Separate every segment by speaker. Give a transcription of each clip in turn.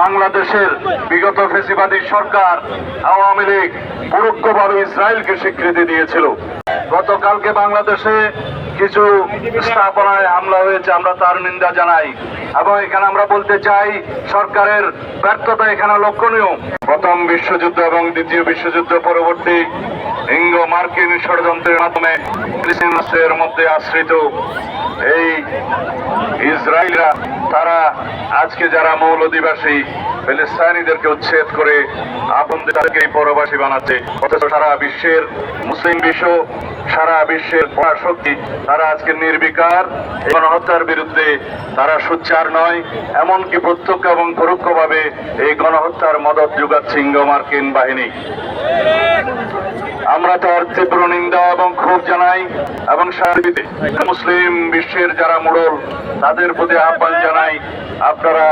Speaker 1: বাংলাদেশের বিগত ফেসিবাদী সরকার আওয়ামী লীগ পরোক্ষভাবে ইসরায়েলকে স্বীকৃতি দিয়েছিল। গতকালকে বাংলাদেশে কিছু স্থাপনায় হামলা হয়েছে, আমরা তার নিন্দা জানাই। এবং এখানে আমরা বলতে চাই, সরকারের ব্যর্থতা এখানে লক্ষণীয়। প্রথম বিশ্বযুদ্ধ এবং দ্বিতীয় বিশ্বযুদ্ধ পরবর্তী ইঙ্গ মার্কিন ষড়যন্ত্রের মাধ্যমে ফিলিস্তিনের মধ্যে আশ্রিত এই ইসরায়েলরা, তারা আজকে যারা মৌল অধিবাসী ফিলিস্তানিদেরকে উচ্ছেদ করে আপনদের তাদেরকে পরবাসী বানাচ্ছে, অথচ সারা বিশ্বের মুসলিম বিশ্ব, সারা বিশ্বের পরাশক্তি তারা আজকে নির্বিকার গণহত্যার বিরুদ্ধে তারা সোচ্চার নয়, এমনকি প্রত্যক্ষ এবং পরোক্ষভাবে এই গণহত্যার মদত যোগাচ্ছে ইঙ্গ মার্কিন বাহিনী। আমরা তার তীব্র নিন্দা এবং ক্ষোভ জানাই এবং সার্বিতে মুসলিম বিশ্বের যারা মোড়ল, তাদের প্রতি আহ্বান জানাই, আপনারা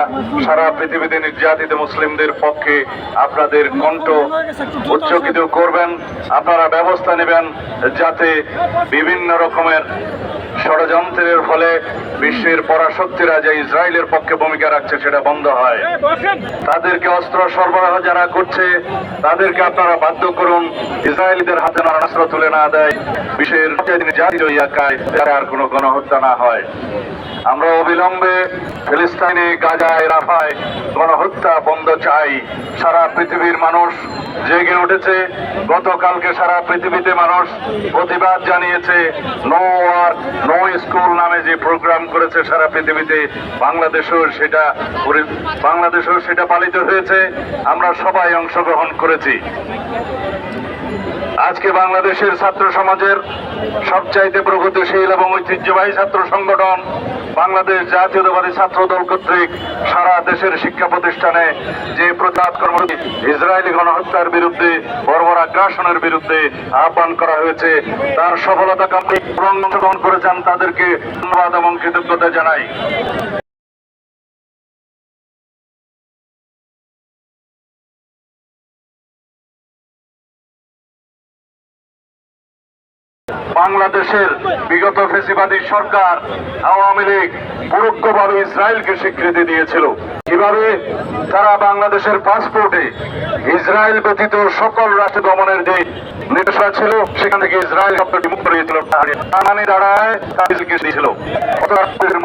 Speaker 1: সারা পৃথিবীতে নির্যাতিত মুসলিমদের পক্ষে আপনাদের কণ্ঠ উচ্চকিত করবেন, আপনারা ব্যবস্থা নেবেন যাতে বিভিন্ন রকমের ষড়যন্ত্রের ফলে বিশ্বের পরাশক্তিরা যে ইসরায়েলের পক্ষে ভূমিকা রাখছে সেটা বন্ধ হয়। তাদেরকে অস্ত্র সরবরাহ যারা করছে তাদেরকে আপনারা বাধ্য করুন ইসরায়েলিদের হাতে না অস্ত্র তুলে না দেয়। বিশ্বের জাতীয় এলাকায় যারা আর কোনো গণহত্যা না হয়। আমরা অবিলম্বে ফিলিস্তাইনে গাজায় রাফায় গণহত্যা বন্ধ চাই। সারা পৃথিবীর মানুষ জেগে উঠেছে। গতকালকে সারা পৃথিবীতে মানুষ প্রতিবাদ জানিয়েছে নো ওয়ার নো স্কুল নামে যে প্রোগ্রাম করেছে সারা পৃথিবীতে, বাংলাদেশেও সেটা বাংলাদেশেও সেটা পালিত হয়েছে। আমরা সবাই অংশগ্রহণ করেছি। আজকে বাংলাদেশের ছাত্র সমাজের সবচাইতে প্রগতিশীল এবং ঐতিহ্যবাহী ছাত্র সংগঠন বাংলাদেশ জাতীয়তাবাদী ছাত্র দল কর্তৃক সারা দেশের শিক্ষা প্রতিষ্ঠানে যে প্রতিবাদ কর্মসূচি, ইসরায়েলি গণহত্যার বিরুদ্ধে, বর্বর আগ্রাসনের বিরুদ্ধে আহ্বান করা হয়েছে, তার সফলতা কামে এবং অংশগ্রহণ করেছেন তাদেরকে ধন্যবাদ এবং কৃতজ্ঞতা জানাই। বাংলাদেশের বিগত ফেসিবাদী সরকার আওয়ামী লীগ পরোক্ষভাবে ইসরায়েলকে স্বীকৃতি দিয়েছিল। কীভাবে তারা বাংলাদেশের পাসপোর্টে ইসরায়েল ব্যতীত সকল রাষ্ট্র দমনের যে নির্দেশনা ছিল, সেখান থেকে ইসরায়েল শব্দটি মুক্ত হয়েছিল তার মানে দাঁড়ায় তাদেরকে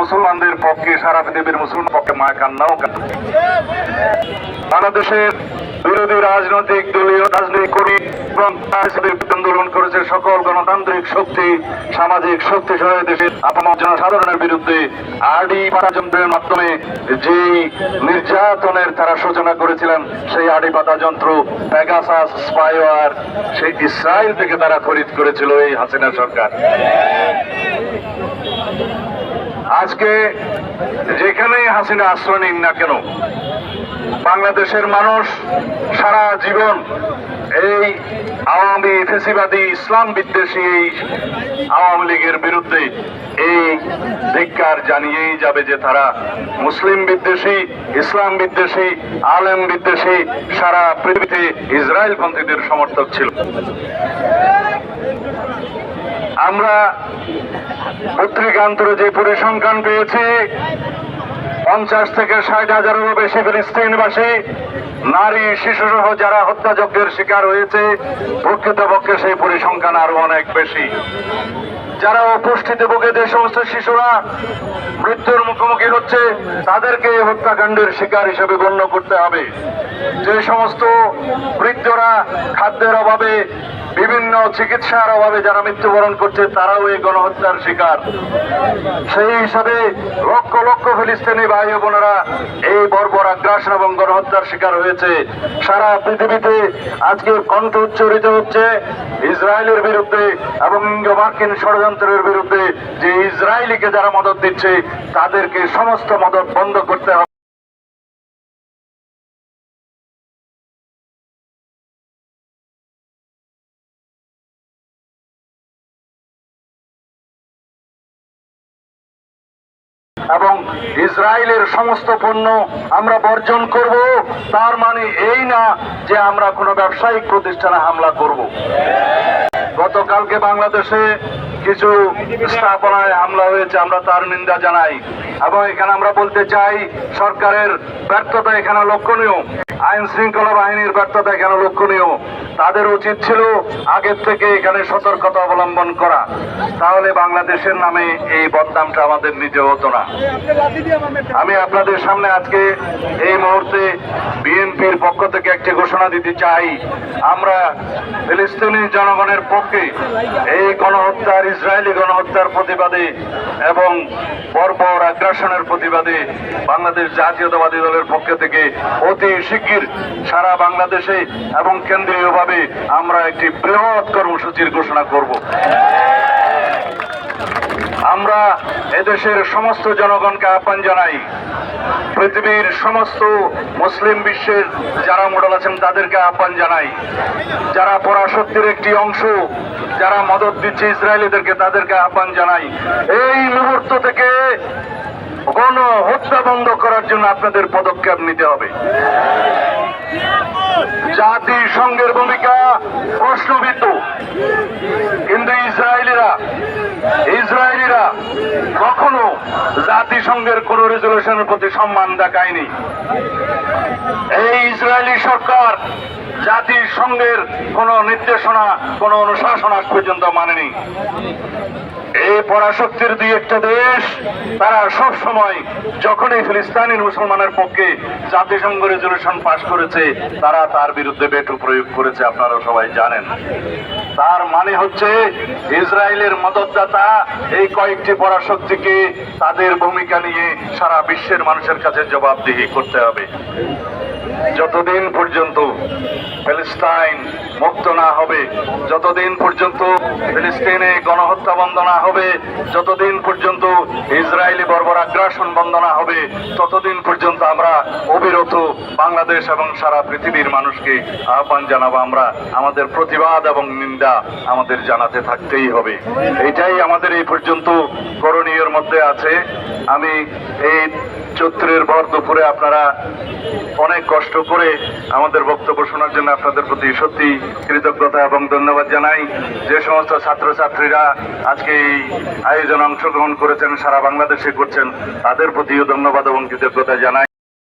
Speaker 1: মুসলমানদের পক্ষে সারা পৃথিবীর মুসলমান পক্ষে মায় কান্নাও কান্না। বাংলাদেশের বিরোধী রাজনৈতিক দলীয় রাজনৈতিক এবং আন্দোলন করেছে সকল গণতান্ত্রিক শক্তি, সামাজিক শক্তি সহ দেশের আপামর জনসাধারণের বিরুদ্ধে আরডি পাতাযন্ত্রের মাধ্যমে যে নির্যাতনের তারা সূচনা করেছিলেন, সেই আডি পাতা যন্ত্র প্যাগাসাস স্পাইওয়ার সেই ইসরায়েল থেকে তারা খরিদ করেছিল এই হাসিনা সরকার। আজকে যেখানেই হাসিনা আশ্রয় নিন না কেন, বাংলাদেশের মানুষ সারা জীবন এই আওয়ামী ফেসিবাদী ইসলাম বিদ্বেষী এই আওয়ামী লীগের বিরুদ্ধে এই ধিক্কার জানিয়েই যাবে যে তারা মুসলিম বিদ্বেষী, ইসলাম বিদ্বেষী, আলেম বিদ্বেষী, সারা পৃথিবীতে ইসরায়েল পন্থীদের সমর্থক ছিল। আমরা পত্রিকান্তরে যে পরিসংখ্যান পেয়েছি। পঞ্চাশ থেকে ষাট হাজারেরও বেশি ফিলিস্তিনবাসী নারী শিশু সহ যারা হত্যাযজ্ঞের শিকার হয়েছে, প্রকৃতপক্ষে সেই পরিসংখ্যান আরও অনেক বেশি। যারা অপুষ্টিতে ভোগে যে সমস্ত শিশুরা মৃত্যুর মুখোমুখি হচ্ছে, তাদেরকে হত্যাকাণ্ডের শিকার হিসেবে গণ্য করতে হবে। যে সমস্ত বৃদ্ধরা খাদ্যের অভাবে, বিভিন্ন চিকিৎসার অভাবে যারা মৃত্যুবরণ করছে, তারাও এই গণহত্যার শিকার। সেই হিসাবে লক্ষ লক্ষ ফিলিস্তিনি ভাই বোনেরা এই বর্বর আগ্রাসন এবং গণহত্যার শিকার হয়েছে। সারা পৃথিবীতে আজকে কণ্ঠ উচ্চারিত হচ্ছে ইসরায়েলের বিরুদ্ধে এবং মার্কিন ষড়যন্ত্রের বিরুদ্ধে যে ইসরায়েলিকে যারা মদত দিচ্ছে তাদেরকে সমস্ত মদত বন্ধ করতে হবে। এবং ইসরায়েলের সমস্ত পণ্য আমরা বর্জন করব, তার মানে এই না যে আমরা কোনো ব্যবসায়িক প্রতিষ্ঠানে হামলা করব। গতকালকে বাংলাদেশে কিছু স্থাপনায় হামলা হয়েছে, আমরা তার নিন্দা জানাই। এবং এখানে আমরা বলতে চাই, সরকারের ব্যর্থতা এখানে লক্ষণীয়। আইন শৃঙ্খলা বাহিনীর ব্যর্থতা কেন লক্ষণীয়? তাদের উচিত ছিল আগের থেকে এখানে সতর্কতা অবলম্বন করা। তাহলে বাংলাদেশের নামে এই বদনামটা আমাদের নিতে হতো না। আমি আপনাদের সামনে আজকে এই মুহূর্তে বিএনপির পক্ষ থেকে একটি ঘোষণা দিতে চাই। আমরা ফিলিস্তিনি জনগণের পক্ষে এই গণহত্যার, ইসরায়েলি গণহত্যার প্রতিবাদে এবং পরপর আগ্রাসনের প্রতিবাদে বাংলাদেশ জাতীয়তাবাদী দলের পক্ষ থেকে অতি শিগগির সারা বাংলাদেশে এবং কেন্দ্রীয়ভাবে আমরা একটি বৃহৎ কর্মসূচির ঘোষণা করব। আমরা এদেশের সমস্ত জনগণকে আহ্বান জানাই, পৃথিবীর সমস্ত মুসলিম বিশ্বের যারা মডেল আছেন তাদেরকে আহ্বান জানাই, যারা পরাশক্তির একটি অংশ, যারা মদত দিচ্ছে ইসরায়েলিদেরকে তাদেরকে আহ্বান জানাই। এই মুহূর্ত থেকে গণ হত্যা বন্ধ করার জন্য আপনাদের পদক্ষেপ নিতে হবে। জাতিসংঘের ভূমিকা প্রশ্নবিদ্ধ। কিন্তু ইসরায়েলিরা ইসরায়েলিরা কখনো জাতিসংঘের কোন রেজলিউশনের প্রতি সম্মান দেখায়নি। এই ইসরায়েলি সরকার জাতিসংঘের কোন নির্দেশনা, কোন অনুশাসন আজ পর্যন্ত মানেনি। এই পরাশক্তির দুই একটা দেশ, তারা সব সময় যখনই ফিলিস্তানি মুসলমানের পক্ষে জাতিসংঘ রেজলিউশন পাশ করেছে, তারা তার বিরুদ্ধে বেটু প্রয়োগ করেছে, আপনারা সবাই জানেন। তার মানে হচ্ছে, ইসরায়েলের মদতদাতা এই কয়েকটি পরাশক্তিকে তাদের ভূমিকা নিয়ে সারা বিশ্বের মানুষের কাছে জবাবদিহি করতে হবে। যতদিন পর্যন্ত প্যালেস্টাইন মুক্ত না হবে, যতদিন পর্যন্ত ফিলিস্তিনে গণহত্যা বন্ধ না হবে, যতদিন পর্যন্ত ইসরায়েলি বর্বর আগ্রাসন বন্ধ না হবে, ততদিন পর্যন্ত আমরা অবিরত বাংলাদেশ এবং সারা পৃথিবীর মানুষকে আহ্বান জানাব, আমরা আমাদের প্রতিবাদ এবং নিন্দা আমাদের জানাতে থাকতেই হবে। এটাই আমাদের এই পর্যন্ত করণীয়র মধ্যে আছে। আমি এই চৈত্রের ভর দুপুরে আপনারা অনেক কষ্ট করে আমাদের বক্তব্য শোনার জন্য আপনাদের প্রতি সত্যি কৃতজ্ঞতা এবং ধন্যবাদ জানাই। যে সমস্ত ছাত্রছাত্রীরা আজকে এই আয়োজনে অংশগ্রহণ করেছেন, সারা বাংলাদেশে করছেন, তাদের প্রতিও ধন্যবাদ এবং কৃতজ্ঞতা জানাই।